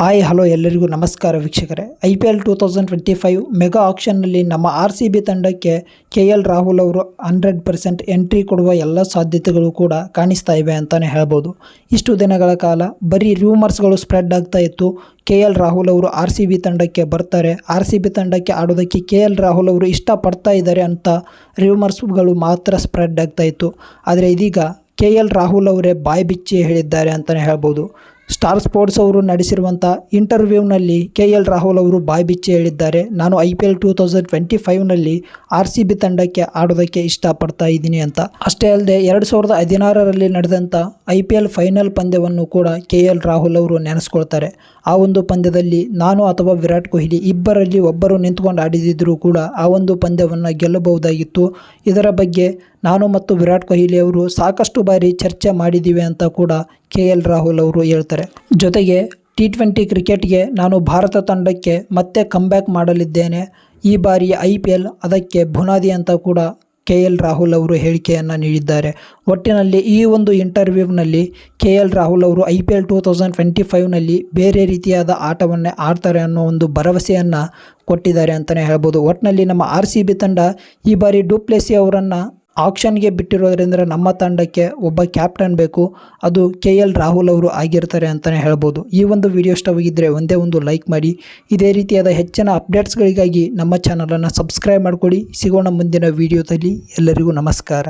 Hi, hello ಎಲ್ಲರಿಗೂ ನಮಸ್ಕಾರ ವೀಕ್ಷಕರೇ. I P L two thousand twenty five mega ಆಕ್ಷನ್ನಲ್ಲಿ ನಮ್ಮ ಆರ್ ಸಿ ಬಿ ತಂಡಕ್ಕೆ ಕೆ ಎಲ್ ರಾಹುಲ್ ಅವರು ಹಂಡ್ರೆಡ್ ಪರ್ಸೆಂಟ್ ಎಂಟ್ರಿ ಕೊಡುವ ಎಲ್ಲ ಸಾಧ್ಯತೆಗಳು ಕೂಡ ಕಾಣಿಸ್ತಾ ಇವೆ ಅಂತಲೇ ಹೇಳ್ಬೋದು. ಇಷ್ಟು ದಿನಗಳ ಕಾಲ ಬರೀ ರೂಮರ್ಸ್ಗಳು ಸ್ಪ್ರೆಡ್ ಆಗ್ತಾ ಇತ್ತು. ಕೆ ಎಲ್ ರಾಹುಲ್ ಅವರು ಆರ್ ಸಿ ಬಿ ತಂಡಕ್ಕೆ ಬರ್ತಾರೆ. ಆರ್ ಸಿ ಬಿ ತಂಡಕ್ಕೆ ಆಡೋದಕ್ಕೆ ಕೆ ಎಲ್ ರಾಹುಲ್ ಅವರು ಇಷ್ಟಪಡ್ತಾ ಇದ್ದಾರೆ ಅಂತ ರೂಮರ್ಸ್ಗಳು ಮಾತ್ರ ಸ್ಪ್ರೆಡ್ ಆಗ್ತಾ ಇತ್ತು. ಆದರೆ ಇದೀಗ ಕೆ ಎಲ್ ರಾಹುಲ್ ಅವರೇ ಬಾಯಿ ಬಿಚ್ಚಿ ಹೇಳಿದ್ದಾರೆ ಅಂತಲೇ ಹೇಳ್ಬೋದು. ಸ್ಟಾರ್ ಸ್ಪೋರ್ಟ್ಸ್ ಅವರು ನಡೆಸಿರುವಂಥ ಇಂಟರ್ವ್ಯೂನಲ್ಲಿ ಕೆ ಎಲ್ ರಾಹುಲ್ ಅವರು ಬಾಯಿ ಬಿಚ್ಚಿ ಹೇಳಿದ್ದಾರೆ. ನಾನು I P L two thousand twenty ಫೈವ್ನಲ್ಲಿ R C B ತಂಡಕ್ಕೆ ಆಡೋದಕ್ಕೆ ಇಷ್ಟಪಡ್ತಾ ಇದ್ದೀನಿ ಅಂತ. ಅಷ್ಟೇ ಅಲ್ಲದೆ ಎರಡು ಸಾವಿರದ ಹದಿನಾರರಲ್ಲಿ ನಡೆದಂಥ ಐ ಪಿ ಎಲ್ ಫೈನಲ್ ಪಂದ್ಯವನ್ನು ಕೂಡ ಕೆ ಎಲ್ ರಾಹುಲ್ ಅವರು ನೆನೆಸ್ಕೊಳ್ತಾರೆ. ಆ ಒಂದು ಪಂದ್ಯದಲ್ಲಿ ನಾನು ಅಥವಾ ವಿರಾಟ್ ಕೊಹ್ಲಿ ಇಬ್ಬರಲ್ಲಿ ಒಬ್ಬರು ನಿಂತ್ಕೊಂಡು ಆಡಿದಿದ್ದರೂ ಕೂಡ ಆ ಒಂದು ಪಂದ್ಯವನ್ನು ಗೆಲ್ಲಬಹುದಾಗಿತ್ತು. ಇದರ ಬಗ್ಗೆ ನಾನು ಮತ್ತು ವಿರಾಟ್ ಕೊಹ್ಲಿ ಅವರು ಸಾಕಷ್ಟು ಬಾರಿ ಚರ್ಚೆ ಮಾಡಿದ್ದೀವಿ ಅಂತ ಕೂಡ ಕೆ ಎಲ್ ರಾಹುಲ್ ಅವರು ಹೇಳ್ತಾರೆ. ಜೊತೆಗೆ ಟಿ ಟ್ವೆಂಟಿ ಕ್ರಿಕೆಟ್ಗೆ ನಾನು ಭಾರತ ತಂಡಕ್ಕೆ ಮತ್ತೆ ಕಮ್ಬ್ಯಾಕ್ ಮಾಡಲಿದ್ದೇನೆ. ಈ ಬಾರಿ ಐ ಪಿ ಎಲ್ ಅದಕ್ಕೆ ಬುನಾದಿ ಅಂತ ಕೂಡ ಕೆ ಎಲ್ ರಾಹುಲ್ ಅವರು ಹೇಳಿಕೆಯನ್ನು ನೀಡಿದ್ದಾರೆ. ಒಟ್ಟಿನಲ್ಲಿ ಈ ಒಂದು ಇಂಟರ್ವ್ಯೂವ್ನಲ್ಲಿ ಕೆ ಎಲ್ ರಾಹುಲ್ ಅವರು I P L two thousand twenty ಫೈವ್ನಲ್ಲಿ ಬೇರೆ ರೀತಿಯಾದ ಆಟವನ್ನೇ ಆಡ್ತಾರೆ ಅನ್ನೋ ಒಂದು ಭರವಸೆಯನ್ನು ಕೊಟ್ಟಿದ್ದಾರೆ ಅಂತಲೇ ಹೇಳ್ಬೋದು. ಒಟ್ಟಿನಲ್ಲಿ ನಮ್ಮ ಆರ್ ಸಿ ಬಿ ತಂಡ ಈ ಬಾರಿ ಡುಪ್ಲೆಸಿ ಅವರನ್ನು ಆಕ್ಷನ್ಗೆ ಬಿಟ್ಟಿರೋದ್ರಿಂದ ನಮ್ಮ ತಂಡಕ್ಕೆ ಒಬ್ಬ ಕ್ಯಾಪ್ಟನ್ ಬೇಕು. ಅದು ಕೆ ಎಲ್ ರಾಹುಲ್ ಅವರು ಆಗಿರ್ತಾರೆ ಅಂತಲೇ ಹೇಳ್ಬೋದು. ಈ ಒಂದು ವಿಡಿಯೋ ಇಷ್ಟವಾಗಿದ್ದರೆ ಒಂದೇ ಒಂದು ಲೈಕ್ ಮಾಡಿ. ಇದೇ ರೀತಿಯಾದ ಹೆಚ್ಚಿನ ಅಪ್ಡೇಟ್ಸ್ಗಳಿಗಾಗಿ ನಮ್ಮ ಚಾನಲನ್ನು ಸಬ್ಸ್ಕ್ರೈಬ್ ಮಾಡ್ಕೊಳ್ಳಿ ಸಿಗೋಣ ಮುಂದಿನ ವಿಡಿಯೋದಲ್ಲಿ. ಎಲ್ಲರಿಗೂ ನಮಸ್ಕಾರ.